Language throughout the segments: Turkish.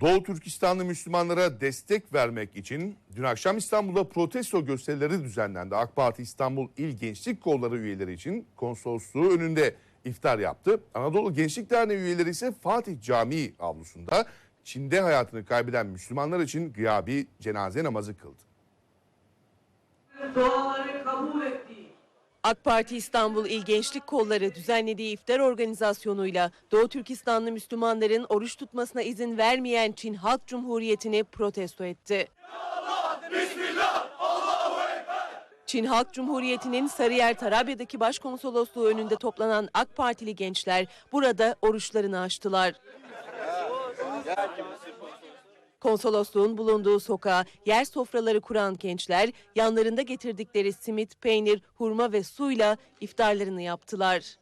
Doğu Türkistanlı Müslümanlara destek vermek için dün akşam İstanbul'da protesto gösterileri düzenlendi. AK Parti İstanbul İl Gençlik Kolları üyeleri için konsolosluğu önünde iftar yaptı. Anadolu Gençlik Derneği üyeleri ise Fatih Camii avlusunda Çin'de hayatını kaybeden Müslümanlar için gıyabi cenaze namazı kıldı. duaları kabul ettiği AK Parti İstanbul İl Gençlik Kolları düzenlediği iftar organizasyonuyla Doğu Türkistanlı Müslümanların oruç tutmasına izin vermeyen Çin Halk Cumhuriyeti'ni protesto etti. Çin Halk Cumhuriyeti'nin Sarıyer Tarabya'daki başkonsolosluğu önünde toplanan AK Partili gençler burada oruçlarını açtılar. Konsolosluğun bulunduğu sokağa yer sofraları kuran gençler yanlarında getirdikleri simit, peynir, hurma ve suyla iftarlarını yaptılar.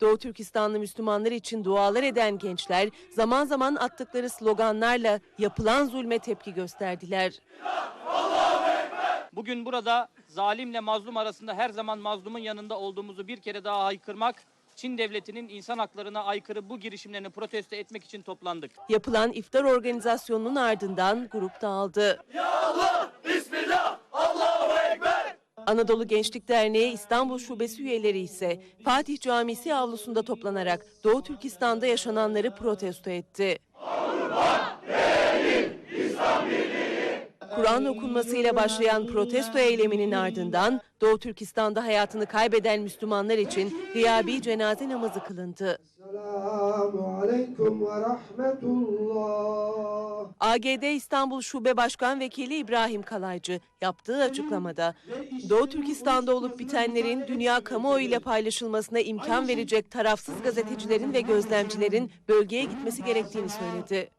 Doğu Türkistanlı Müslümanlar için dualar eden gençler zaman zaman attıkları sloganlarla yapılan zulme tepki gösterdiler. Bugün burada zalimle mazlum arasında her zaman mazlumun yanında olduğumuzu bir kere daha haykırmak, Çin devletinin insan haklarına aykırı bu girişimlerini protesto etmek için toplandık. Yapılan iftar organizasyonunun ardından grup dağıldı. Anadolu Gençlik Derneği İstanbul Şubesi üyeleri ise Fatih Camisi avlusunda toplanarak Doğu Türkistan'da yaşananları protesto etti. Kur'an okunmasıyla başlayan protesto eyleminin ardından Doğu Türkistan'da hayatını kaybeden Müslümanlar için gıyabi cenaze namazı kılındı. AGD İstanbul Şube Başkan Vekili İbrahim Kalaycı yaptığı açıklamada Doğu Türkistan'da olup bitenlerin dünya kamuoyu ile paylaşılmasına imkan verecek tarafsız gazetecilerin ve gözlemcilerin bölgeye gitmesi gerektiğini söyledi.